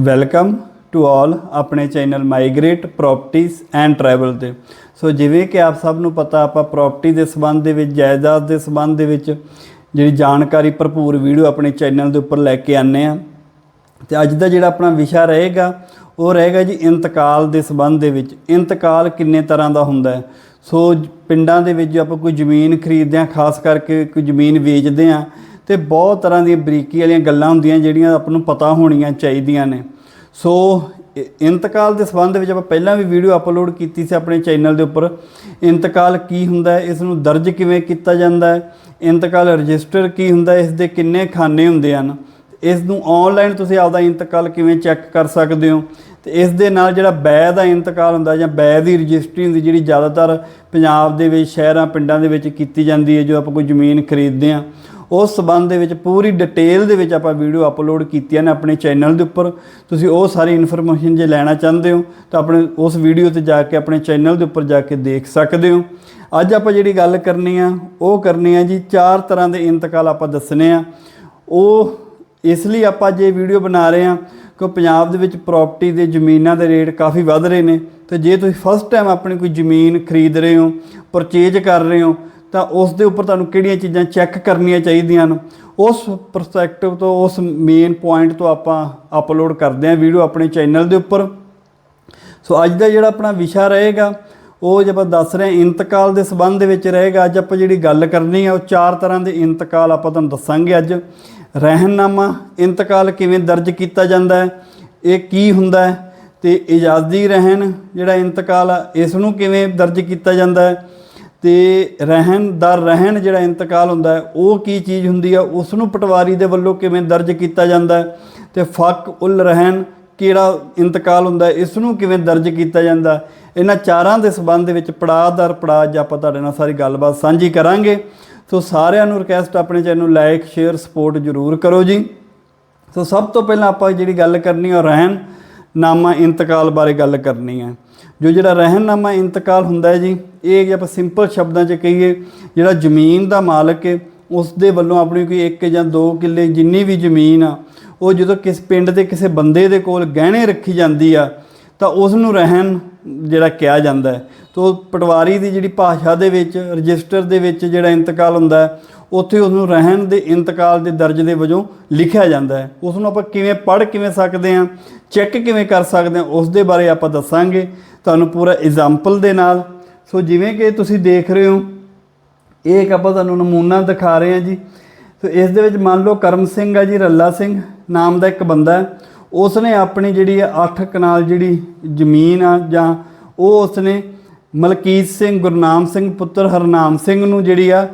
Welcome to all ਆਪਣੇ channel migrate ਪ੍ਰਾਪਰਟੀਆਂ and travel ਤੇ। ਸੋ ਜਿਵੇਂ ਕਿ ਆਪ ਸਭ ਨੂੰ ਪਤਾ, ਆਪਾਂ ਪ੍ਰਾਪਰਟੀ ਦੇ ਸੰਬੰਧ ਦੇ ਵਿੱਚ, ਜਾਇਦਾਦ ਦੇ ਸੰਬੰਧ ਦੇ ਵਿੱਚ ਜਿਹੜੀ ਜਾਣਕਾਰੀ, ਭਰਪੂਰ ਵੀਡੀਓ ਆਪਣੇ ਚੈਨਲ ਦੇ ਉੱਪਰ ਲੈ ਕੇ ਆਨੇ ਆ ਤੇ ਅੱਜ ਦਾ ਜਿਹੜਾ ਆਪਣਾ ਵਿਸ਼ਾ ਰਹੇਗਾ, ਉਹ ਰਹੇਗਾ ਜੀ ਇੰਤਕਾਲ ਦੇ ਸੰਬੰਧ ਦੇ ਵਿੱਚ। ਇੰਤਕਾਲ ਕਿੰਨੇ ਤਰ੍ਹਾਂ ਦਾ ਹੁੰਦਾ ਹੈ? ਸੋ ਪਿੰਡਾਂ ਦੇ ਵਿੱਚ ਜੇ ਆਪਾਂ ਕੋਈ ਜ਼ਮੀਨ ਖਰੀਦਦੇ ਹਾਂ, ਖਾਸ ਕਰਕੇ ਕੋਈ ਜ਼ਮੀਨ ਵੇਚਦੇ ਹਾਂ ਤੇ ਬਹੁਤ ਤਰ੍ਹਾਂ ਦੀਆਂ ਬਰੀਕੀ ਵਾਲੀਆਂ ਗੱਲਾਂ ਹੁੰਦੀਆਂ ਜਿਹੜੀਆਂ ਆਪਾਂ ਨੂੰ ਪਤਾ ਹੋਣੀਆਂ ਚਾਹੀਦੀਆਂ ਨੇ। ਸੋ ਇੰਤਕਾਲ ਦੇ ਸੰਬੰਧ ਵਿੱਚ ਆਪਾਂ ਪਹਿਲਾਂ ਵੀ ਵੀਡੀਓ ਅਪਲੋਡ ਕੀਤੀ ਸੀ ਆਪਣੇ ਚੈਨਲ ਦੇ ਉੱਪਰ। ਇੰਤਕਾਲ ਕੀ ਹੁੰਦਾ ਹੈ, ਇਸ ਨੂੰ ਦਰਜ ਕਿਵੇਂ ਕੀਤਾ ਜਾਂਦਾ ਹੈ? ਇੰਤਕਾਲ ਰਜਿਸਟਰ ਕੀ ਹੁੰਦਾ ਹੈ, ਇਸ ਦੇ ਕਿੰਨੇ ਖਾਨੇ ਹੁੰਦੇ ਹਨ? ਇਸ ਨੂੰ ਆਨਲਾਈਨ ਤੁਸੀਂ ਆਪਦਾ ਇੰਤਕਾਲ ਕਿਵੇਂ ਚੈੱਕ ਕਰ ਸਕਦੇ ਹੋ? ਤੇ ਇਸ ਦੇ ਨਾਲ ਜਿਹੜਾ ਬੈ ਦਾ ਇੰਤਕਾਲ ਹੁੰਦਾ ਜਾਂ ਬੈ ਦੀ ਰਜਿਸਟਰੀ ਹੁੰਦੀ, ਜਿਹੜੀ ਜ਼ਿਆਦਾਤਰ ਪੰਜਾਬ ਦੇ ਵਿੱਚ, ਸ਼ਹਿਰਾਂ, ਪਿੰਡਾਂ ਦੇ ਵਿੱਚ ਕੀਤੀ ਜਾਂਦੀ ਹੈ, ਜੋ ਆਪਾਂ ਕੋਈ ਜ਼ਮੀਨ ਖਰੀਦਦੇ ਹਾਂ। ਉਸ ਸਬੰਧ ਦੇ ਵਿੱਚ ਪੂਰੀ ਡਿਟੇਲ ਦੇ ਵਿੱਚ ਆਪਾਂ ਵੀਡੀਓ ਅਪਲੋਡ ਕੀਤੀਆਂ ਨੇ ਆਪਣੇ ਚੈਨਲ ਦੇ ਉੱਪਰ। ਤੁਸੀਂ ਉਹ ਸਾਰੀ ਇਨਫੋਰਮੇਸ਼ਨ ਜੇ ਲੈਣਾ ਚਾਹੁੰਦੇ ਹੋ, ਤਾਂ ਆਪਣੇ ਉਸ ਵੀਡੀਓ ਤੇ ਜਾ ਕੇ ਆਪਣੇ ਚੈਨਲ ਦੇ ਉੱਪਰ ਜਾ ਕੇ ਦੇਖ ਸਕਦੇ ਹੋ। ਅੱਜ ਆਪਾਂ ਜਿਹੜੀ ਗੱਲ ਕਰਨੀ ਆ, ਉਹ ਕਰਨੀ ਆ ਜੀ, ਚਾਰ ਤਰ੍ਹਾਂ ਦੇ ਇੰਤਕਾਲ ਆਪਾਂ ਦੱਸਣੇ ਆ। ਉਹ ਇਸ ਲਈ ਆਪਾਂ ਜੇ ਵੀਡੀਓ ਬਣਾ ਰਹੇ ਹਾਂ ਕਿ ਪੰਜਾਬ ਦੇ ਵਿੱਚ ਪ੍ਰਾਪਰਟੀ ਦੇ ਜ਼ਮੀਨਾਂ ਦੇ ਰੇਟ ਕਾਫੀ ਵੱਧ ਰਹੇ ਨੇ। ਤੇ ਜੇ ਤੁਸੀਂ ਫਸਟ ਟਾਈਮ ਆਪਣੀ ਕੋਈ ਜ਼ਮੀਨ ਖਰੀਦ ਰਹੇ ਹੋ ਪਰਚੇਜ ਕਰ ਰਹੇ ਹੋ ਤਾਂ ਉਸ ਦੇ ਉੱਪਰ ਤੁਹਾਨੂੰ ਕਿਹੜੀਆਂ ਚੀਜ਼ਾਂ ਚੈੱਕ ਕਰਨੀਆਂ ਚਾਹੀਦੀਆਂ ਨੇ ਉਸ ਪਰਸਪੈਕਟਿਵ ਤੋਂ, ਉਸ ਮੇਨ ਪੁਆਇੰਟ ਤੋਂ ਆਪਾਂ ਅਪਲੋਡ ਕਰਦੇ ਹਾਂ ਵੀਡੀਓ ਆਪਣੇ ਚੈਨਲ ਦੇ ਉੱਪਰ। ਸੋ ਅੱਜ ਦਾ ਜਿਹੜਾ ਆਪਣਾ ਵਿਸ਼ਾ ਰਹੇਗਾ, ਉਹ ਜੇ ਆਪਾਂ ਦੱਸ ਰਹੇ ਹਾਂ ਇੰਤਕਾਲ ਦੇ ਸੰਬੰਧ ਦੇ ਵਿੱਚ ਰਹੇਗਾ। ਅੱਜ ਆਪਾਂ ਜਿਹੜੀ ਗੱਲ ਕਰਨੀ ਆ, ਉਹ ਚਾਰ ਤਰ੍ਹਾਂ ਦੇ ਇੰਤਕਾਲ ਆਪਾਂ ਤੁਹਾਨੂੰ ਦੱਸਾਂਗੇ ਅੱਜ। ਰਹਿਨਨਾਮਾ ਇੰਤਕਾਲ ਕਿਵੇਂ ਦਰਜ ਕੀਤਾ ਜਾਂਦਾ ਹੈ, ਇਹ ਕੀ ਹੁੰਦਾ ਹੈ, ਤੇ ਇਜਾਜ਼ਤੀ ਰਹਿਣ ਜਿਹੜਾ ਇੰਤਕਾਲ ਆ, ਇਸ ਨੂੰ ਕਿਵੇਂ ਦਰਜ ਕੀਤਾ ਜਾਂਦਾ ਹੈ। ਤੇ ਰਹਿਣਦਾਰ ਰਹਿਣ ਜਿਹੜਾ ਇੰਤਕਾਲ ਹੁੰਦਾ ਹੈ, ਉਹ ਕੀ ਚੀਜ਼ ਹੁੰਦੀ ਆ? ਉਸ ਨੂੰ ਪਟਵਾਰੀ ਦੇ ਵੱਲੋਂ ਕਿਵੇਂ ਦਰਜ ਕੀਤਾ ਜਾਂਦਾ ਹੈ? ਤੇ ਫੱਕ ਉਲ ਰਹਿਣ ਕਿਹੜਾ ਇੰਤਕਾਲ ਹੁੰਦਾ ਇਸ ਨੂੰ ਕਿਵੇਂ ਦਰਜ ਕੀਤਾ ਜਾਂਦਾ ਇਹਨਾਂ ਚਾਰਾਂ ਦੇ ਸਬੰਧ ਦੇ ਵਿੱਚ ਪੜਾਅ ਦਰ ਪੜਾਅ ਅੱਜ ਆਪਾਂ ਤੁਹਾਡੇ ਨਾਲ ਸਾਰੀ ਗੱਲਬਾਤ ਸਾਂਝੀ ਕਰਾਂਗੇ। ਸੋ ਸਾਰਿਆਂ ਨੂੰ ਰਿਕਵੈਸਟ ਆਪਣੇ ਚੈਨਲ ਨੂੰ ਲਾਈਕ ਸ਼ੇਅਰ ਸਪੋਰਟ ਜ਼ਰੂਰ ਕਰੋ ਜੀ। ਸੋ ਸਭ ਤੋਂ ਪਹਿਲਾਂ ਆਪਾਂ ਜਿਹੜੀ ਗੱਲ ਕਰਨੀ ਹੈ ਰਹਿਣ ਨਾਮਾ ਇੰਤਕਾਲ ਬਾਰੇ ਗੱਲ ਕਰਨੀ ਹੈ। ਜੋ ਜਿਹੜਾ ਰਹਿਨਨਾਮਾ ਇੰਤਕਾਲ ਹੁੰਦਾ ਹੈ ਜੀ, ਇਹ ਜੇ ਆਪਾਂ ਸਿੰਪਲ ਸ਼ਬਦਾਂ 'ਚ ਕਹੀਏ, ਜਿਹੜਾ ਜ਼ਮੀਨ ਦਾ ਮਾਲਕ ਹੈ ਉਸ ਦੇ ਵੱਲੋਂ ਆਪਣੀ ਕੋਈ ਇੱਕ ਜਾਂ ਦੋ ਕਿੱਲੇ ਜਿੰਨੀ ਵੀ ਜ਼ਮੀਨ ਆ, ਉਹ ਜਦੋਂ ਕਿਸ ਪਿੰਡ ਦੇ ਕਿਸੇ ਬੰਦੇ ਦੇ ਕੋਲ ਗਹਿਣੇ ਰੱਖੀ ਜਾਂਦੀ ਆ, ਤਾਂ ਉਸ ਨੂੰ ਰਹਿਣ ਜਿਹੜਾ ਕਿਹਾ ਜਾਂਦਾ ਹੈ। ਤੋ ਪਟਵਾਰੀ ਦੀ ਜਿਹੜੀ ਭਾਸ਼ਾ ਦੇ ਵਿੱਚ, ਰਜਿਸਟਰ ਦੇ ਵਿੱਚ ਜਿਹੜਾ ਇੰਤਕਾਲ ਹੁੰਦਾ ਉੱਥੇ ਉਸ ਨੂੰ ਰਹਿਣ ਦੇ ਇੰਤਕਾਲ ਦੇ ਦਰਜ ਦੇ ਵਜੋਂ ਲਿਖਿਆ ਜਾਂਦਾ ਹੈ। ਉਸ ਨੂੰ ਆਪਾਂ ਕਿਵੇਂ ਪੜ੍ਹ ਕਿਵੇਂ ਸਕਦੇ ਹਾਂ ਚੈੱਕ ਕਿਵੇਂ ਕਰ ਸਕਦੇ ਹਾਂ ਉਸ ਦੇ ਬਾਰੇ ਆਪਾਂ ਦੱਸਾਂਗੇ। ਤੁਹਾਨੂੰ ਪੂਰਾ ਐਗਜ਼ਾਮਪਲ ਦੇ ਨਾਲ। ਸੋ ਜਿਵੇਂ ਕਿ ਤੁਸੀਂ ਦੇਖ ਰਹੇ ਹੋ, ਇਹ ਇੱਕ ਆਪਾਂ ਤੁਹਾਨੂੰ ਨਮੂਨਾ ਦਿਖਾ ਰਹੇ ਹਾਂ ਜੀ। ਸੋ ਇਸ ਦੇ ਵਿੱਚ ਮੰਨ ਲਓ ਕਰਮ ਸਿੰਘ ਆ ਜੀ, ਰੱਲਾ ਸਿੰਘ ਨਾਮ ਦਾ ਇੱਕ ਬੰਦਾ ਹੈ। ਉਸ ਨੇ ਆਪਣੀ ਜਿਹੜੀ 8 ਕਨਾਲ ਜਿਹੜੀ ਜ਼ਮੀਨ ਆ ਜਾਂ ਉਹ ਉਸਨੇ ਮਲਕੀਤ ਸਿੰਘ, ਗੁਰਨਾਮ ਸਿੰਘ ਪੁੱਤਰ ਹਰਨਾਮ ਸਿੰਘ ਨੂੰ ਜਿਹੜੀ ਆ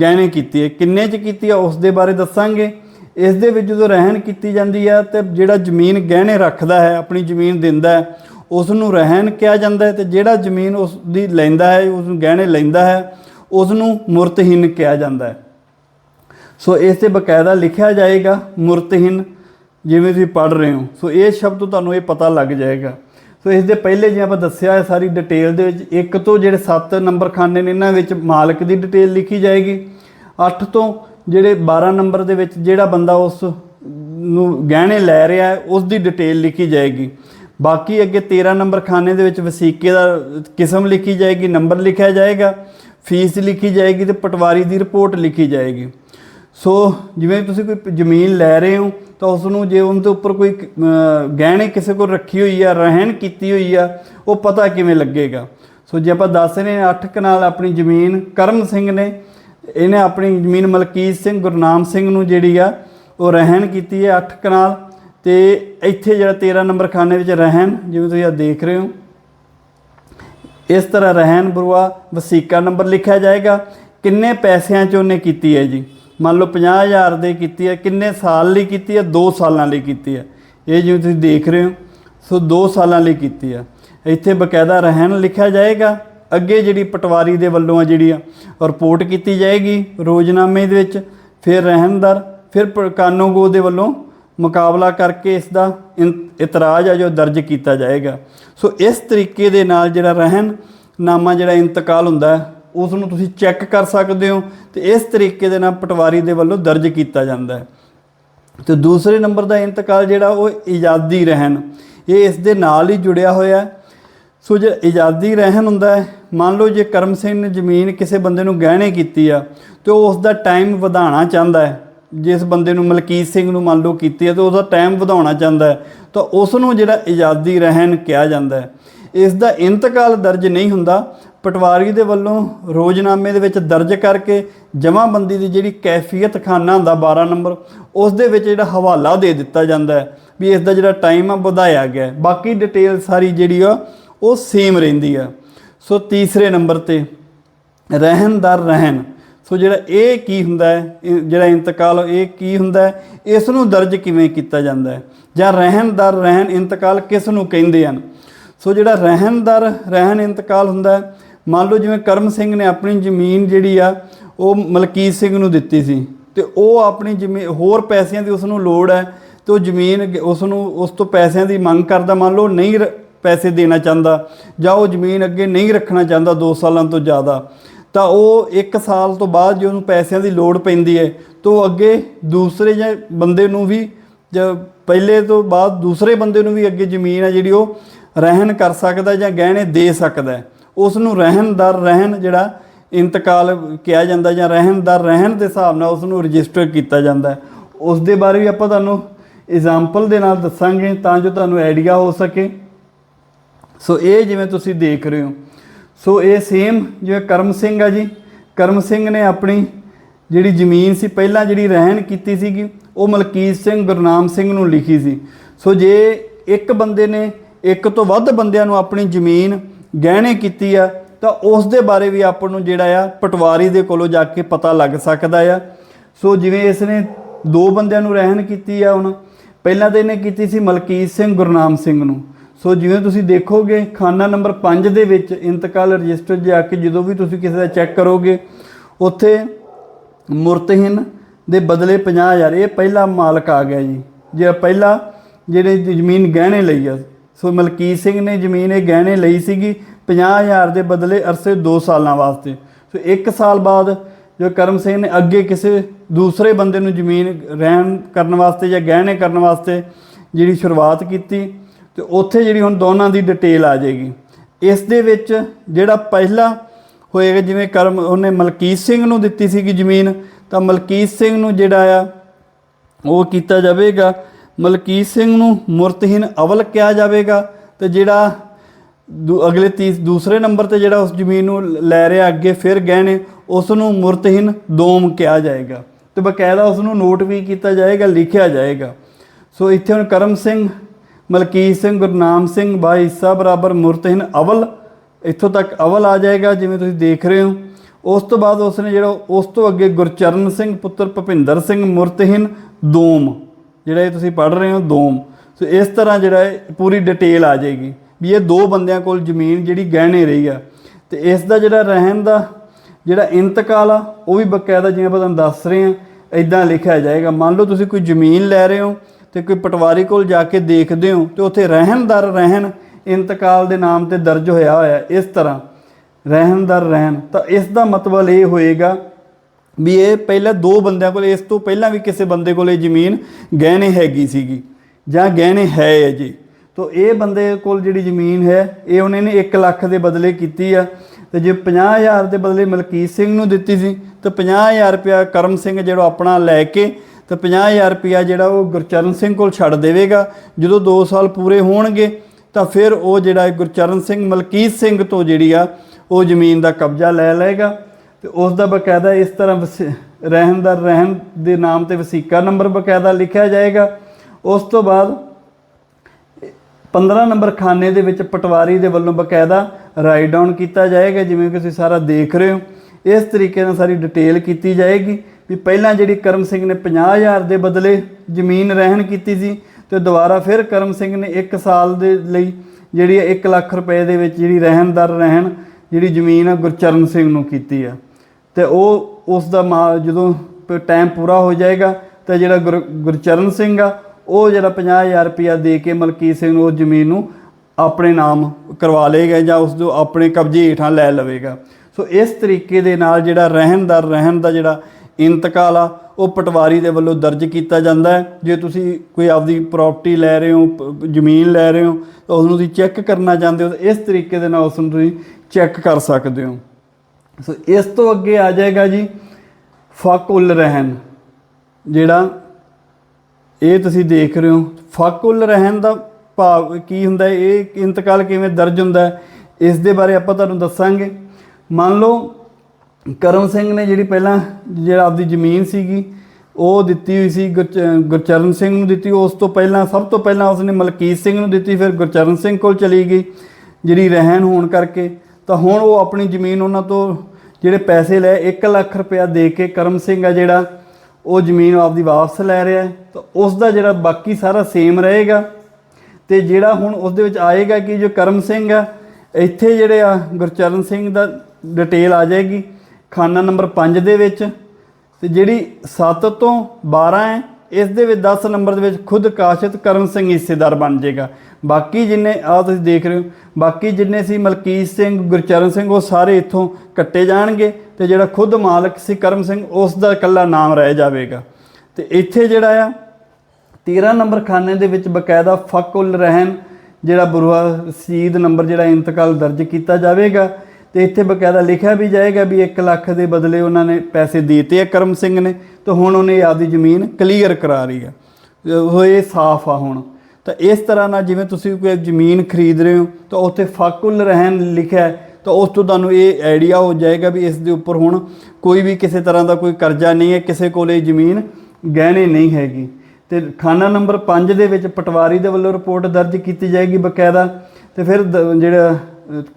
ਗਹਿਣੇ ਕੀਤੀ ਹੈ। ਕਿੰਨੇ ਚ ਕੀਤੀ ਆ ਉਸ ਦੇ ਬਾਰੇ ਦੱਸਾਂਗੇ। ਇਸ ਦੇ ਵਿੱਚ ਜਦੋਂ ਰਹਿਣ ਕੀਤੀ ਜਾਂਦੀ ਹੈ ਤੇ ਜਿਹੜਾ ਜ਼ਮੀਨ ਗਹਿਣੇ ਰੱਖਦਾ ਹੈ, ਆਪਣੀ ਜ਼ਮੀਨ ਦਿੰਦਾ ਹੈ ਉਸ ਨੂੰ ਰਹਿਣ ਕਿਹਾ ਜਾਂਦਾ ਹੈ ਤੇ ਜਿਹੜਾ ਜ਼ਮੀਨ ਉਸ ਦੀ ਲੈਂਦਾ ਹੈ ਉਸ ਨੂੰ ਗਹਿਣੇ ਲੈਂਦਾ ਹੈ ਉਸ ਨੂੰ ਮੁਰਤਹੀਨ ਕਿਹਾ ਜਾਂਦਾ ਹੈ। ਸੋ ਇਸ ਤੇ ਬਕਾਇਦਾ ਲਿਖਿਆ ਜਾਏਗਾ, ਮੁਰਤਹੀਨ ਜਿਵੇਂ ਤੁਸੀਂ ਪੜ੍ਹ ਰਹੇ ਹੋ। ਸੋ ਇਹ ਸ਼ਬਦ ਤੁਹਾਨੂੰ ਇਹ ਪਤਾ ਲੱਗ ਜਾਏਗਾ। ਸੋ ਇਸ ਦੇ ਪਹਿਲੇ ਜਿਵੇਂ ਆਪਾਂ ਦੱਸਿਆ ਹੈ ਸਾਰੀ ਡਿਟੇਲ ਦੇ ਵਿੱਚ, ਇੱਕ ਤੋਂ ਜਿਹੜੇ 7 ਨੰਬਰ ਖਾਨੇ ਨੇ, ਇਹਨਾਂ ਵਿੱਚ ਮਾਲਕ ਦੀ ਡਿਟੇਲ ਲਿਖੀ ਜਾਏਗੀ। 8 ਤੋਂ ਜਿਹੜੇ 12 ਨੰਬਰ ਦੇ ਵਿੱਚ ਜਿਹੜਾ ਬੰਦਾ ਉਸ ਨੂੰ ਗਹਿਣੇ ਲੈ ਰਿਹਾ ਹੈ, ਉਸ ਦੀ ਡਿਟੇਲ ਲਿਖੀ ਜਾਏਗੀ। ਬਾਕੀ ਅੱਗੇ 13 ਨੰਬਰ ਖਾਨੇ ਦੇ ਵਿੱਚ ਵਸੀਕੇ ਦਾ ਕਿਸਮ ਲਿਖੀ ਜਾਏਗੀ, ਨੰਬਰ ਲਿਖਿਆ ਜਾਏਗਾ, ਫੀਸ ਲਿਖੀ ਜਾਏਗੀ ਤੇ ਪਟਵਾਰੀ ਦੀ ਰਿਪੋਰਟ ਲਿਖੀ ਜਾਏਗੀ। ਸੋ ਜਿਵੇਂ ਤੁਸੀਂ ਕੋਈ ਜ਼ਮੀਨ ਲੈ ਰਹੇ ਹੋ, ਤਾਂ ਉਸ ਨੂੰ ਜੇ ਉਹਨਾਂ ਦੇ ਉੱਪਰ ਕੋਈ ਗਹਿਣੇ ਕਿਸੇ ਕੋਲ ਰੱਖੀ ਹੋਈ ਆ, ਰਹਿਣ ਕੀਤੀ ਹੋਈ ਆ, ਉਹ ਪਤਾ ਕਿਵੇਂ ਲੱਗੇਗਾ। ਸੋ ਜੇ ਆਪਾਂ ਦੱਸ ਰਹੇ ਹਾਂ 8 ਕਨਾਲ ਆਪਣੀ ਜ਼ਮੀਨ ਕਰਮ ਸਿੰਘ ਨੇ ਇਹਨੇ ਆਪਣੀ ਜ਼ਮੀਨ ਮਲਕੀਤ ਸਿੰਘ, ਗੁਰਨਾਮ ਸਿੰਘ ਨੂੰ ਜਿਹੜੀ ਆ, ਉਹ ਰਹਿਣ ਕੀਤੀ ਹੈ 8 ਕਨਾਲ। ਤੇ ਇੱਥੇ ਜਿਹੜਾ 13 ਨੰਬਰ ਖਾਨੇ ਵਿੱਚ ਰਹਿਣ, ਜਿਵੇਂ ਤੁਸੀਂ ਆ ਦੇਖ ਰਹੇ ਹੋ, ਇਸ ਤਰ੍ਹਾਂ ਰਹਿਣ ਬਰੂਆ ਵਸੀਕਾ ਨੰਬਰ ਲਿਖਿਆ ਜਾਏਗਾ। ਕਿੰਨੇ ਪੈਸਿਆਂ 'ਚ ਉਹਨੇ ਕੀਤੀ ਹੈ ਜੀ? ਮੰਨ ਲਓ 50000 ਦੇ ਕੀਤੀ ਹੈ, ਕਿੰਨੇ ਸਾਲ ਲਈ ਕੀਤੀ ਹੈ? 2 ਸਾਲਾਂ ਲਈ ਕੀਤੀ ਹੈ। ਇਹ ਜਿਵੇਂ ਤੁਸੀਂ ਦੇਖ ਰਹੇ ਹੋ, ਸੋ 2 ਸਾਲਾਂ ਲਈ ਕੀਤੀ ਹੈ। ਇੱਥੇ ਬਕਾਇਦਾ ਰਹਿਣ ਲਿਖਿਆ ਜਾਏਗਾ। ਅੱਗੇ ਜਿਹੜੀ ਪਟਵਾਰੀ ਦੇ ਵੱਲੋਂ ਆ ਜਿਹੜੀ ਆ ਰਿਪੋਰਟ ਕੀਤੀ ਜਾਏਗੀ ਰੋਜ਼ਨਾਮੇ ਦੇ ਵਿੱਚ, ਫਿਰ ਰਹਿਣਦਾਰ ਫਿਰ ਪ- ਕਾਨੂੰਗੋ ਦੇ ਵੱਲੋਂ ਮੁਕਾਬਲਾ ਕਰਕੇ ਇਸ ਦਾ ਇਤਰਾਜ਼ ਆ ਜੋ ਦਰਜ ਕੀਤਾ ਜਾਏਗਾ। ਸੋ ਇਸ ਤਰੀਕੇ ਦੇ ਨਾਲ ਜਿਹੜਾ ਰਹਿਣ ਨਾਮਾ ਜਿਹੜਾ ਇੰਤਕਾਲ ਹੁੰਦਾ ਉਸ ਨੂੰ ਤੁਸੀਂ ਚੈੱਕ ਕਰ ਸਕਦੇ ਹੋ ਤੇ ਇਸ ਤਰੀਕੇ ਦੇ ਨਾਲ ਪਟਵਾਰੀ ਦੇ ਵੱਲੋਂ ਦਰਜ ਕੀਤਾ ਜਾਂਦਾ ਹੈ। ਤੇ ਦੂਸਰੇ ਨੰਬਰ ਦਾ ਇੰਤਕਾਲ ਜਿਹੜਾ ਉਹ ਇਜਾਦੀ ਰਹਿਣ, ਇਹ ਇਸ ਦੇ ਨਾਲ ਹੀ ਜੁੜਿਆ ਹੋਇਆ ਹੈ। ਸੋ ਜੇ ਇਜਾਦੀ ਰਹਿਣ ਹੁੰਦਾ ਹੈ, ਮੰਨ ਲਓ ਜੇ ਕਰਮ ਸਿੰਘ ਨੇ ਜ਼ਮੀਨ ਕਿਸੇ ਬੰਦੇ ਨੂੰ ਗਹਿਣੇ ਕੀਤੀ ਆ, ਤੇ ਉਹ ਉਸ ਦਾ ਟਾਈਮ ਵਧਾਉਣਾ ਚਾਹੁੰਦਾ ਹੈ। ਜਿਸ ਬੰਦੇ ਨੂੰ ਮਲਕੀਤ ਸਿੰਘ ਨੂੰ ਮੰਨ ਲਓ ਕੀਤੀ ਹੈ ਤੇ ਉਹਦਾ ਟਾਈਮ ਵਧਾਉਣਾ ਚਾਹੁੰਦਾ ਹੈ, ਤਾਂ ਉਸ ਨੂੰ ਜਿਹੜਾ ਇਜਾਦੀ ਰਹਿਣ ਕਿਹਾ ਜਾਂਦਾ ਹੈ। ਇਸ ਦਾ ਇੰਤਕਾਲ ਦਰਜ ਨਹੀਂ ਹੁੰਦਾ। ਪਟਵਾਰੀ ਦੇ ਵੱਲੋਂ ਰੋਜ਼ਨਾਮੇ ਦੇ ਵਿੱਚ ਦਰਜ ਕਰਕੇ ਜਮ੍ਹਾਂਬੰਦੀ ਦੀ ਜਿਹੜੀ ਕੈਫੀਅਤ ਖਾਨਾ ਹੁੰਦਾ 12 ਨੰਬਰ, ਉਸ ਦੇ ਵਿੱਚ ਜਿਹੜਾ ਹਵਾਲਾ ਦੇ ਦਿੱਤਾ ਜਾਂਦਾ ਹੈ ਵੀ ਇਸ ਦਾ ਜਿਹੜਾ ਟਾਈਮ ਆ, ਵਧਾਇਆ ਗਿਆ ਬਾਕੀ ਡਿਟੇਲ ਸਾਰੀ ਜਿਹੜੀ ਆ ਉਹ ਸੇਮ ਰਹਿੰਦੀ ਆ। ਸੋ ਤੀਸਰੇ ਨੰਬਰ ਤੇ, ਰਹਿਣ ਰਹਿਨਦਾਰ ਰਹਿਣ। ਸੋ ਜਿਹੜਾ ਇਹ ਕੀ ਹੁੰਦਾ ਹੈ, ਇਹ ਜਿਹੜਾ ਇੰਤਕਾਲ, ਇਹ ਕੀ ਹੁੰਦਾ ਹੈ, ਇਸ ਨੂੰ ਦਰਜ ਕਿਵੇਂ ਕੀਤਾ ਜਾਂਦਾ ਹੈ? ਜਾਂ ਰਹਿਨਦਾਰ ਰਹਿਣ ਇੰਤਕਾਲ ਕਿਸ ਨੂੰ ਕਹਿੰਦੇ ਹਨ? ਸੋ ਜਿਹੜਾ ਰਹਿਣ ਰਹਿਨਦਾਰ ਰਹਿਣ ਇੰਤਕਾਲ ਹੁੰਦਾ ਹੈ, ਮੰਨ ਲਓ ਜਿਵੇਂ ਕਰਮ ਸਿੰਘ ਨੇ ਆਪਣੀ ਜ਼ਮੀਨ ਜਿਹੜੀ ਆ, ਉਹ ਮਲਕੀਤ ਸਿੰਘ ਨੂੰ ਦਿੱਤੀ ਸੀ। ਤੇ ਉਹ ਆਪਣੀ ਜ਼ਮੀਨ ਹੋਰ ਪੈਸਿਆਂ ਦੀ ਉਸ ਨੂੰ ਲੋੜ ਹੈ, ਤੇ ਉਹ ਜ਼ਮੀਨ ਅੱਗੇ ਉਸ ਨੂੰ, ਉਸ ਤੋਂ ਪੈਸਿਆਂ ਦੀ ਮੰਗ ਕਰਦਾ। ਮੰਨ ਲਓ ਨਹੀਂ ਰ- ਪੈਸੇ ਦੇਣਾ ਚਾਹੁੰਦਾ ਜਾਂ ਉਹ ਜ਼ਮੀਨ ਅੱਗੇ ਨਹੀਂ ਰੱਖਣਾ ਚਾਹੁੰਦਾ 2 ਸਾਲਾਂ ਤੋਂ ਜ਼ਿਆਦਾ, ਤਾਂ ਉਹ 1 ਸਾਲ ਤੋਂ ਬਾਅਦ ਜੇ ਉਹਨੂੰ ਪੈਸਿਆਂ ਦੀ ਲੋੜ ਪੈਂਦੀ ਹੈ, ਤਾਂ ਉਹ ਅੱਗੇ ਦੂਸਰੇ ਜਾਂ ਬੰਦੇ ਨੂੰ ਵੀ ਜਾਂ ਪਹਿਲੇ ਤੋਂ ਬਾਅਦ ਦੂਸਰੇ ਬੰਦੇ ਨੂੰ ਵੀ ਅੱਗੇ ਜ਼ਮੀਨ ਹੈ ਜਿਹੜੀ ਉਹ ਰਹਿਣ ਕਰ ਸਕਦਾ ਜਾਂ ਗਹਿਣੇ ਦੇ ਸਕਦਾ ਉਸ ਨੂੰ ਰਹਿਣਦਾਰ ਰਹਿਣ ਜਿਹੜਾ ਇੰਤਕਾਲ ਕਿਹਾ ਜਾਂਦਾ ਜਾਂ ਰਹਿਣਦਾਰ ਰਹਿਣ ਦੇ ਹਿਸਾਬ ਨਾਲ ਉਸ ਨੂੰ ਰਜਿਸਟਰ ਕੀਤਾ ਜਾਂਦਾ ਹੈ। ਉਸ ਦੇ ਬਾਰੇ ਵੀ ਆਪਾਂ ਤੁਹਾਨੂੰ ਐਗਜ਼ਾਮਪਲ ਦੇ ਨਾਲ ਦੱਸਾਂਗੇ ਤਾਂ ਜੋ ਤੁਹਾਨੂੰ ਆਈਡੀਆ ਹੋ ਸਕੇ। ਸੋ ਇਹ ਜਿਵੇਂ ਤੁਸੀਂ ਦੇਖ ਰਹੇ ਹੋ। ਸੋ ਇਹ ਸੇਮ ਜਿਵੇਂ ਕਰਮ ਸਿੰਘ ਆ ਜੀ। ਕਰਮ ਸਿੰਘ ਨੇ ਆਪਣੀ ਜਿਹੜੀ ਜ਼ਮੀਨ ਸੀ, ਪਹਿਲਾਂ ਜਿਹੜੀ ਰਹਿਣ ਕੀਤੀ ਸੀਗੀ, ਉਹ ਮਲਕੀਤ ਸਿੰਘ ਗੁਰਨਾਮ ਸਿੰਘ ਨੂੰ ਲਿਖੀ ਸੀ। ਸੋ ਜੇ ਇੱਕ ਬੰਦੇ ਨੇ ਇੱਕ ਤੋਂ ਵੱਧ ਬੰਦਿਆਂ ਨੂੰ ਆਪਣੀ ਜ਼ਮੀਨ ਗਹਿਣੇ ਕੀਤੀ ਆ, ਤਾਂ ਉਸ ਦੇ ਬਾਰੇ ਵੀ ਆਪਾਂ ਨੂੰ ਜਿਹੜਾ ਆ, ਪਟਵਾਰੀ ਦੇ ਕੋਲੋਂ ਜਾ ਕੇ ਪਤਾ ਲੱਗ ਸਕਦਾ ਆ। ਸੋ ਜਿਵੇਂ ਇਸ ਨੇ ਦੋ ਬੰਦਿਆਂ ਨੂੰ ਰਹਿਣ ਕੀਤੀ ਆ ਹੁਣ, ਪਹਿਲਾਂ ਤਾਂ ਇਹਨੇ ਕੀਤੀ ਸੀ ਮਲਕੀਤ ਸਿੰਘ ਗੁਰਨਾਮ ਸਿੰਘ ਨੂੰ। ਸੋ ਜਿਵੇਂ ਤੁਸੀਂ ਦੇਖੋਗੇ, ਖਾਨਾ ਨੰਬਰ 5 ਦੇ ਵਿੱਚ ਇੰਤਕਾਲ ਰਜਿਸਟਰ ਜਾ ਕੇ ਜਦੋਂ ਵੀ ਤੁਸੀਂ ਕਿਸੇ ਦਾ ਚੈੱਕ ਕਰੋਗੇ, ਉੱਥੇ ਮੁਰਤਹਿਨ ਦੇ ਬਦਲੇ 50000 ਇਹ ਪਹਿਲਾ ਮਾਲਕ ਆ ਗਿਆ ਜੀ। ਜੇ ਪਹਿਲਾ ਜਿਹੜੇ ਜ਼ਮੀਨ ਗਹਿਣੇ ਲਈ ਆ, ਸੋ ਮਲਕੀਤ ਸਿੰਘ ਨੇ ਜ਼ਮੀਨ ਇਹ ਗਹਿਣੇ ਲਈ ਸੀਗੀ 50000 ਦੇ ਬਦਲੇ ਅਰਸੇ 2 ਸਾਲਾਂ ਵਾਸਤੇ। ਸੋ 1 ਸਾਲ ਬਾਅਦ ਜੋ ਕਰਮ ਸਿੰਘ ਨੇ ਅੱਗੇ ਕਿਸੇ ਦੂਸਰੇ ਬੰਦੇ ਨੂੰ ਜ਼ਮੀਨ ਰਹਿਣ ਕਰਨ ਵਾਸਤੇ ਜਾਂ ਗਹਿਣੇ ਕਰਨ ਵਾਸਤੇ ਜਿਹੜੀ ਸ਼ੁਰੂਆਤ ਕੀਤੀ ਤੇ ਉੱਥੇ ਜਿਹੜੀ ਹੁਣ ਦੋਨਾਂ ਦੀ ਡਿਟੇਲ ਆ ਜਾਏਗੀ। ਇਸ ਦੇ ਵਿੱਚ ਜਿਹੜਾ ਪਹਿਲਾ ਹੋਏਗਾ, ਜਿਵੇਂ ਕਰਮ, ਉਹਨੇ ਮਲਕੀਤ ਸਿੰਘ ਨੂੰ ਦਿੱਤੀ ਸੀਗੀ ਜ਼ਮੀਨ, ਤਾਂ ਮਲਕੀਤ ਸਿੰਘ ਨੂੰ ਜਿਹੜਾ ਆ, ਉਹ ਕੀਤਾ ਜਾਵੇਗਾ। ਮਲਕੀਤ ਸਿੰਘ ਨੂੰ ਮੁਰਤਹੀਨ ਅਵਲ ਕਿਹਾ ਜਾਵੇਗਾ ਤੇ ਜਿਹੜਾ ਦੂ- ਅਗਲੇ ਤੀਸ, ਦੂਸਰੇ ਨੰਬਰ ਤੇ ਜਿਹੜਾ ਉਸ ਜ਼ਮੀਨ ਨੂੰ ਲੈ ਰਿਹਾ ਅੱਗੇ ਫਿਰ ਗਹਿਣੇ ਉਸ ਨੂੰ ਮੁਰਤਹੀਨ ਦੋਮ ਕਿਹਾ ਜਾਏਗਾ। ਤੇ ਬਕਾਇਦਾ ਉਸ ਨੂੰ ਨੋਟ ਵੀ ਕੀਤਾ ਜਾਏਗਾ, ਲਿਖਿਆ ਜਾਏਗਾ। ਸੋ ਇੱਥੇ ਹੁਣ ਕਰਮ ਸਿੰਘ ਮਲਕੀਤ ਸਿੰਘ, ਗੁਰਨਾਮ ਸਿੰਘ, ਬਾਈ ਹਿੱਸਾ ਬਰਾਬਰ ਮੁਰਤਹਿਨ ਅਵਲ। ਇੱਥੋਂ ਤੱਕ ਅਵਲ ਆ ਜਾਏਗਾ, ਜਿਵੇਂ ਤੁਸੀਂ ਦੇਖ ਰਹੇ ਹੋ। ਉਸ ਤੋਂ ਬਾਅਦ ਉਸਨੇ ਜਿਹੜਾ, ਉਸ ਤੋਂ ਅੱਗੇ ਗੁਰਚਰਨ ਸਿੰਘ, ਪੁੱਤਰ ਭਪਿੰਦਰ ਸਿੰਘ ਮੁਰਤਹਿਨ ਦੋਮ। ਜਿਹੜਾ ਇਹ ਤੁਸੀਂ ਪੜ੍ਹ ਰਹੇ ਹੋ, ਦੋਮ। ਸੋ ਇਸ ਤਰ੍ਹਾਂ ਜਿਹੜਾ ਇਹ ਪੂਰੀ ਡਿਟੇਲ ਆ ਜਾਏਗੀ ਵੀ ਇਹ ਦੋ ਬੰਦਿਆਂ ਕੋਲ ਜ਼ਮੀਨ ਜਿਹੜੀ ਗਹਿਣੇ ਰਹੀ ਆ। ਤੇ ਇਸ ਦਾ ਜਿਹੜਾ ਰਹਿਣ ਦਾ, ਜਿਹੜਾ ਇੰਤਕਾਲ ਆ, ਉਹ ਵੀ ਬਕਾਇਦਾ ਜਿਵੇਂ ਆਪਾਂ ਤੁਹਾਨੂੰ ਦੱਸ ਰਹੇ ਹਾਂ ਇਦਾਂ ਲਿਖਿਆ ਜਾਏਗਾ। ਮੰਨ ਲਓ ਤੁਸੀਂ ਕੋਈ ਜ਼ਮੀਨ ਲੈ ਰਹੇ ਹੋ ਤੇ ਕੋਈ ਪਟਵਾਰੀ ਕੋਲ ਜਾ ਕੇ ਦੇਖਦੇ ਹੋ ਤੇ ਉੱਥੇ ਰਹਿਣਦਾਰ ਰਹਿਣ, ਇੰਤਕਾਲ ਦੇ ਨਾਮ ਤੇ ਦਰਜ ਹੋਇਆ ਹੋਇਆ ਇਸ ਤਰ੍ਹਾਂ। ਰਹਿਣਦਾਰ ਰਹਿਣ। ਤਾਂ ਇਸ ਦਾ ਮਤਲਬ ਇਹ ਹੋਏਗਾ ਵੀ ਇਹ ਪਹਿਲਾਂ ਦੋ ਬੰਦਿਆਂ ਕੋਲ, ਇਸ ਤੋਂ ਪਹਿਲਾਂ ਵੀ ਕਿਸੇ ਬੰਦੇ ਕੋਲ ਇਹ ਜ਼ਮੀਨ ਗਹਿਣੇ ਹੈਗੀ ਸੀਗੀ ਜਾਂ ਗਹਿਣੇ ਹੈ ਜੀ ਤੋ ਇਹ ਬੰਦੇ ਕੋਲ ਜਿਹੜੀ ਜ਼ਮੀਨ ਹੈ, ਇਹ ਉਹਨੇ ਨੇ 1 ਲੱਖ ਦੇ ਬਦਲੇ ਕੀਤੀ ਆ। ਤੇ ਜੇ 50000 ਦੇ ਬਦਲੇ ਮਲਕੀਤ ਸਿੰਘ ਨੂੰ ਦਿੱਤੀ ਸੀ, ਤੇ 50000 ਰੁਪਇਆ ਕਰਮ ਸਿੰਘ ਜਿਹੜਾ ਆਪਣਾ ਲੈ ਕੇ ਤੇ 50000 ਰੁਪਇਆ ਜਿਹੜਾ ਉਹ ਗੁਰਚਰਨ ਸਿੰਘ ਕੋਲ ਛੱਡ ਦੇਵੇਗਾ। ਜਦੋਂ 2 ਸਾਲ ਪੂਰੇ ਹੋਣਗੇ, ਤਾਂ ਫਿਰ ਉਹ ਜਿਹੜਾ ਗੁਰਚਰਨ ਸਿੰਘ ਮਲਕੀਤ ਸਿੰਘ ਤੋਂ ਜਿਹੜੀ ਆ, ਉਹ ਜ਼ਮੀਨ ਦਾ ਕਬਜ਼ਾ ਲੈ ਲਏਗਾ। ਤੇ ਉਸ ਦਾ ਬਕਾਇਦਾ ਇਸ ਤਰ੍ਹਾਂ ਵਸ- ਰਹਿਣ ਦਾ ਰਹਿਣ ਦੇ ਨਾਮ ਤੇ ਵਸੀਕਾ ਨੰਬਰ ਬਕਾਇਦਾ ਲਿਖਿਆ ਜਾਏਗਾ। ਉਸ ਤੋਂ ਬਾਅਦ 15 ਨੰਬਰ ਖਾਨੇ ਦੇ ਵਿੱਚ ਪਟਵਾਰੀ ਦੇ ਵੱਲੋਂ ਬਕਾਇਦਾ ਰਾਈਟ ਡਾਊਨ ਕੀਤਾ ਜਾਏਗਾ, ਜਿਵੇਂ ਕਿ ਤੁਸੀਂ ਸਾਰਾ ਦੇਖ ਰਹੇ ਹੋ। ਇਸ ਤਰੀਕੇ ਨਾਲ ਸਾਰੀ ਡਿਟੇਲ ਕੀਤੀ ਜਾਏਗੀ। ਵੀ ਪਹਿਲਾਂ ਜਿਹੜੀ ਕਰਮ ਸਿੰਘ ਨੇ 50000 ਦੇ ਬਦਲੇ ਜ਼ਮੀਨ ਰਹਿਣ ਕੀਤੀ ਸੀ ਤੇ ਦੁਬਾਰਾ ਫਿਰ ਕਰਮ ਸਿੰਘ ਨੇ 1 ਸਾਲ ਦੇ ਲਈ ਜਿਹੜੀ 1 ਲੱਖ ਰੁਪਏ ਦੇ ਵਿੱਚ ਜਿਹੜੀ ਰਹਿਣਦਾਰ ਰਹਿਣ ਜਿਹੜੀ ਜ਼ਮੀਨ ਆ ਗੁਰਚਰਨ ਸਿੰਘ ਨੂੰ ਕੀਤੀ ਆ। ਤੇ ਉਹ ਉਸ ਦਾ ਮਾ- ਜਦੋਂ ਟਾਈਮ ਪੂਰਾ ਹੋ ਜਾਏਗਾ ਤਾਂ ਜਿਹੜਾ ਗੁਰ- ਗੁਰਚਰਨ ਸਿੰਘ ਆ, ਉਹ ਜਿਹੜਾ 50000 ਰੁਪਇਆ ਦੇ ਕੇ ਮਲਕੀਤ ਸਿੰਘ ਨੂੰ ਉਹ ਜ਼ਮੀਨ ਨੂੰ ਆਪਣੇ ਨਾਮ ਕਰਵਾ ਲਏਗਾ ਜਾਂ ਉਸ ਨੂੰ ਆਪਣੇ ਕਬਜ਼ੇ ਹੇਠਾਂ ਲੈ ਲਵੇਗਾ। ਸੋ ਇਸ ਤਰੀਕੇ ਦੇ ਨਾਲ ਜਿਹੜਾ ਰਹਿਣ ਦਾ ਰਹਿਣ ਦਾ ਜਿਹੜਾ ਇੰਤਕਾਲ ਆ, ਉਹ ਪਟਵਾਰੀ ਦੇ ਵੱਲੋਂ ਦਰਜ ਕੀਤਾ ਜਾਂਦਾ ਹੈ। ਜੇ ਤੁਸੀਂ ਕੋਈ ਆਪਦੀ ਪ੍ਰਾਪਰਟੀ ਲੈ ਰਹੇ ਹੋ, ਪ- ਜ਼ਮੀਨ ਲੈ ਰਹੇ ਹੋ, ਤਾਂ ਉਸ ਨੂੰ ਤੁਸੀਂ ਚੈੱਕ ਕਰਨਾ ਚਾਹੁੰਦੇ ਹੋ, ਤਾਂ ਇਸ ਤਰੀਕੇ ਦੇ ਨਾਲ ਉਸ ਨੂੰ ਤੁਸੀਂ ਚੈੱਕ ਕਰ ਸਕਦੇ ਹੋ। ਸੋ ਇਸ ਤੋਂ ਅੱਗੇ ਆ ਜਾਏਗਾ ਜੀ ਫਕੁਲ ਰਹਿਨ ਜਿਹੜਾ ਇਹ ਤੁਸੀਂ ਦੇਖ ਰਹੇ ਹੋ। ਫਕੁਲ ਰਹਿਨ ਦਾ ਭਾਵ ਕੀ ਹੁੰਦਾ ਇਹ ਇੰਤਕਾਲ ਕਿਵੇਂ ਦਰਜ ਹੁੰਦਾ ਇਸ ਦੇ ਬਾਰੇ ਆਪਾਂ ਤੁਹਾਨੂੰ ਦੱਸਾਂਗੇ। ਮੰਨ ਲਓ ਕਰਮ ਸਿੰਘ ਨੇ ਜਿਹੜੀ ਪਹਿਲਾਂ ਜਿਹੜਾ ਆਪਦੀ ਜ਼ਮੀਨ ਸੀਗੀ, ਉਹ ਦਿੱਤੀ ਹੋਈ ਸੀ ਗੁਰਚ- ਗੁਰਚਰਨ ਸਿੰਘ ਨੂੰ ਦਿੱਤੀ। ਉਸ ਤੋਂ ਪਹਿਲਾਂ, ਸਭ ਤੋਂ ਪਹਿਲਾਂ ਉਸਨੇ ਮਲਕੀਤ ਸਿੰਘ ਨੂੰ ਦਿੱਤੀ, ਫਿਰ ਗੁਰਚਰਨ ਸਿੰਘ ਕੋਲ ਚਲੀ ਗਈ, ਜਿਹੜੀ ਰਹਿਣ ਹੋਣ ਕਰਕੇ। ਤਾਂ ਹੁਣ ਉਹ ਆਪਣੀ ਜ਼ਮੀਨ ਉਹਨਾਂ ਤੋਂ ਜਿਹੜੇ ਪੈਸੇ ਲਏ 1 ਲੱਖ ਰੁਪਇਆ ਦੇ ਕੇ ਕਰਮ ਸਿੰਘ ਆ ਜਿਹੜਾ, ਉਹ ਜ਼ਮੀਨ ਆਪਦੀ ਵਾਪਸ ਲੈ ਰਿਹਾ। ਤਾਂ ਉਸ ਦਾ ਜਿਹੜਾ ਬਾਕੀ ਸਾਰਾ ਸੇਮ ਰਹੇਗਾ। ਤੇ ਜਿਹੜਾ ਹੁਣ ਉਸ ਦੇ ਵਿੱਚ ਆਏਗਾ ਕਿ ਜੋ ਕਰਮ ਸਿੰਘ ਆ, ਇੱਥੇ ਜਿਹੜੇ ਆ ਗੁਰਚਰਨ ਸਿੰਘ ਦਾ ਡਿਟੇਲ ਆ ਜਾਏਗੀ। ਖਾਨਾ ਨੰਬਰ 5 ਦੇ ਵਿੱਚ ਤੇ ਜਿਹੜੀ 7 ਤੋਂ 12 ਹੈ, ਇਸ ਦੇ ਵਿੱਚ 10 ਨੰਬਰ ਦੇ ਵਿੱਚ ਖੁਦ ਕਾਸ਼ਤ ਕਰਮ ਸਿੰਘ ਹਿੱਸੇਦਾਰ ਬਣ ਜਾਏਗਾ। ਬਾਕੀ ਜਿੰਨੇ ਆ ਤੁਸੀਂ ਦੇਖ ਰਹੇ ਹੋ, ਬਾਕੀ ਜਿੰਨੇ ਸੀ ਮਲਕੀਤ ਸਿੰਘ, ਗੁਰਚਰਨ ਸਿੰਘ, ਉਹ ਸਾਰੇ ਇੱਥੋਂ ਕੱਟੇ ਜਾਣਗੇ ਤੇ ਜਿਹੜਾ ਖੁਦ ਮਾਲਕ ਸੀ ਕਰਮ ਸਿੰਘ, ਉਸ ਦਾ ਇਕੱਲਾ ਨਾਮ ਰਹਿ ਜਾਵੇਗਾ। ਤੇ ਇੱਥੇ ਜਿਹੜਾ ਆ 13 ਨੰਬਰ ਖਾਨੇ ਦੇ ਵਿੱਚ ਬਕਾਇਦਾ ਫਕੁਲ ਰਹਿਨ ਜਿਹੜਾ ਬਰੂਆ ਰਸੀਦ ਨੰਬਰ ਜਿਹੜਾ ਇੰਤਕਾਲ ਦਰਜ ਕੀਤਾ ਜਾਵੇਗਾ। ਤੇ ਇੱਥੇ ਬਕਾਇਦਾ ਲਿਖਿਆ ਵੀ ਜਾਏਗਾ ਵੀ 1 ਲੱਖ ਦੇ ਬਦਲੇ ਉਹਨਾਂ ਨੇ ਪੈਸੇ ਦਿੱਤੇ ਆ ਕਰਮ ਸਿੰਘ ਨੇ, ਤੇ ਹੁਣ ਉਹਨੇ ਆਪਦੀ ਜ਼ਮੀਨ ਕਲੀਅਰ ਕਰਾ ਰਹੀ ਆ। ਉਹ ਇਹ ਸਾਫ਼ ਆ ਹੁਣ। ਤਾਂ ਇਸ ਤਰ੍ਹਾਂ ਨਾਲ ਜਿਵੇਂ ਤੁਸੀਂ ਕੋਈ ਜ਼ਮੀਨ ਖਰੀਦ ਰਹੇ ਹੋ, ਤਾਂ ਉੱਥੇ ਫਾਕੁਲ ਰਹਿਣ ਲਿਖਿਆ ਤਾਂ ਉਸ ਤੋਂ ਤੁਹਾਨੂੰ ਇਹ ਆਈਡੀਆ ਹੋ ਜਾਏਗਾ ਵੀ ਇਸ ਦੇ ਉੱਪਰ ਹੁਣ ਕੋਈ ਵੀ ਕਿਸੇ ਤਰ੍ਹਾਂ ਦਾ ਕੋਈ ਕਰਜ਼ਾ ਨਹੀਂ ਹੈ, ਕਿਸੇ ਕੋਲ ਜ਼ਮੀਨ ਗਹਿਣੇ ਨਹੀਂ ਹੈਗੀ। ਤੇ ਖਾਨਾ ਨੰਬਰ 5 ਦੇ ਵਿੱਚ ਪਟਵਾਰੀ ਦੇ ਵੱਲੋਂ ਰਿਪੋਰਟ ਦਰਜ ਕੀਤੀ ਜਾਏਗੀ ਬਕਾਇਦਾ, ਤੇ ਫਿਰ ਦ- ਜਿਹੜਾ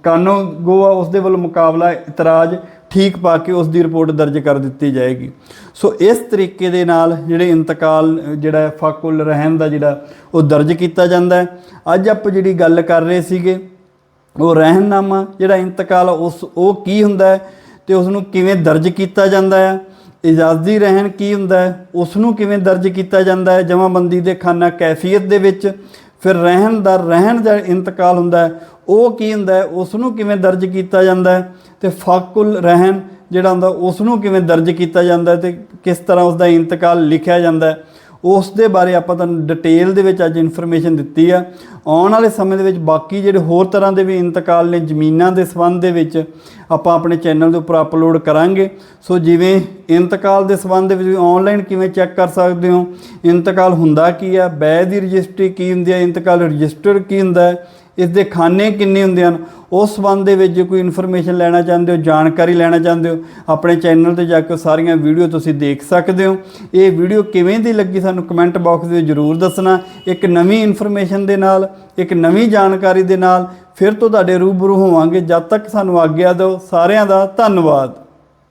ਕਾਨੋ ਗੋਆ ਉਸ ਦੇ ਵੱਲੋਂ ਮੁਕਾਬਲਾ, ਇਤਰਾਜ਼ ਠੀਕ ਪਾ ਕੇ ਉਸ ਦੀ ਰਿਪੋਰਟ ਦਰਜ ਕਰ ਦਿੱਤੀ ਜਾਏਗੀ। ਸੋ ਇਸ ਤਰੀਕੇ ਦੇ ਨਾਲ ਜਿਹੜੇ ਇੰਤਕਾਲ, ਜਿਹੜਾ ਫਾਕੁਲ ਰਹਿਣ ਦਾ ਜਿਹੜਾ ਉਹ ਦਰਜ ਕੀਤਾ ਜਾਂਦਾ ਹੈ। ਅੱਜ ਆਪਾਂ ਜਿਹੜੀ ਗੱਲ ਕਰ ਰਹੇ ਸੀਗੇ, ਉਹ ਰਹਿਨਨਾਮਾ ਜਿਹੜਾ ਇੰਤਕਾਲ ਉਸ, ਉਹ ਕੀ ਹੁੰਦਾ ਹੈ ਤੇ ਉਸ ਨੂੰ ਕਿਵੇਂ ਦਰਜ ਕੀਤਾ ਜਾਂਦਾ ਹੈ? ਇਜਾਜ਼ੀ ਰਹਿਣ ਕੀ ਹੁੰਦਾ ਹੈ? ਉਸ ਨੂੰ ਕਿਵੇਂ ਦਰਜ ਕੀਤਾ ਜਾਂਦਾ ਹੈ? ਜਮਾਬੰਦੀ ਦੇ ਖਾਨਾ ਕੈਫੀਅਤ ਦੇ ਵਿੱਚ ਫਿਰ ਰਹਿਣ ਦਾ ਰਹਿਣ ਦਾ ਇੰਤਕਾਲ ਹੁੰਦਾ ਉਹ ਕੀ ਹੁੰਦਾ ਹੈ? ਉਸ ਨੂੰ ਕਿਵੇਂ ਦਰਜ ਕੀਤਾ ਜਾਂਦਾ ਹੈ? ਤੇ ਫਾਕੁਲ ਰਹਿਣ ਜਿਹੜਾ ਹੁੰਦਾ ਉਸ ਨੂੰ ਕਿਵੇਂ ਦਰਜ ਕੀਤਾ ਜਾਂਦਾ ਹੈ ਤੇ ਕਿਸ ਤਰ੍ਹਾਂ ਉਸ ਦਾ ਇੰਤਕਾਲ ਲਿਖਿਆ ਜਾਂਦਾ ਉਸ ਦੇ ਬਾਰੇ ਆਪਾਂ ਤੁਹਾਨੂੰ ਡਿਟੇਲ ਦੇ ਵਿੱਚ ਅੱਜ ਇਨਫੋਰਮੇਸ਼ਨ ਦਿੱਤੀ ਆ। ਆਉਣ ਵਾਲੇ ਸਮੇਂ ਦੇ ਵਿੱਚ ਬਾਕੀ ਜਿਹੜੇ ਹੋਰ ਤਰ੍ਹਾਂ ਦੇ ਵੀ ਇੰਤਕਾਲ ਨੇ ਜ਼ਮੀਨਾਂ ਦੇ ਸੰਬੰਧ ਦੇ ਵਿੱਚ ਆਪਾਂ ਆਪਣੇ ਚੈਨਲ ਦੇ ਉੱਪਰ ਅਪਲੋਡ ਕਰਾਂਗੇ। ਸੋ ਜਿਵੇਂ ਇੰਤਕਾਲ ਦੇ ਸੰਬੰਧ ਦੇ ਵਿੱਚ ਵੀ ਆਨਲਾਈਨ ਕਿਵੇਂ ਚੈੱਕ ਕਰ ਸਕਦੇ ਹੋ? ਇੰਤਕਾਲ ਹੁੰਦਾ ਕੀ ਆ? ਬੈ ਦੀ ਰਜਿਸਟਰੀ ਕੀ ਹੁੰਦੀ ਹੈ ਇੰਤਕਾਲ ਰਜਿਸਟਰ ਕੀ ਹੁੰਦਾ ਹੈ? ਇਸ ਦੇ ਖਾਨੇ ਕਿੰਨੇ ਹੁੰਦੇ ਹਨ? ਉਸ ਸੰਬੰਧ ਦੇ ਵਿੱਚ ਜੇ ਕੋਈ ਇਨਫੋਰਮੇਸ਼ਨ ਲੈਣਾ ਚਾਹੁੰਦੇ ਹੋ, ਜਾਣਕਾਰੀ ਲੈਣਾ ਚਾਹੁੰਦੇ ਹੋ, ਆਪਣੇ ਚੈਨਲ ਤੇ ਜਾ ਕੇ ਸਾਰੀਆਂ ਵੀਡੀਓ ਤੁਸੀਂ ਦੇਖ ਸਕਦੇ ਹੋ। ਇਹ ਵੀਡੀਓ ਕਿਵੇਂ ਦੀ ਲੱਗੀ ਸਾਨੂੰ ਕਮੈਂਟ ਬਾਕਸ ਵਿੱਚ ਜਰੂਰ ਦੱਸਣਾ। ਇੱਕ ਨਵੀਂ ਇਨਫੋਰਮੇਸ਼ਨ ਦੇ ਨਾਲ, ਇੱਕ ਨਵੀਂ ਜਾਣਕਾਰੀ ਦੇ ਨਾਲ ਫਿਰ ਤੋਂ ਤੁਹਾਡੇ ਰੂਬਰੂ ਹੋਵਾਂਗੇ। ਜਦ ਤੱਕ ਸਾਨੂੰ ਆਗਿਆ ਦਿਓ, ਸਾਰਿਆਂ ਦਾ ਧੰਨਵਾਦ।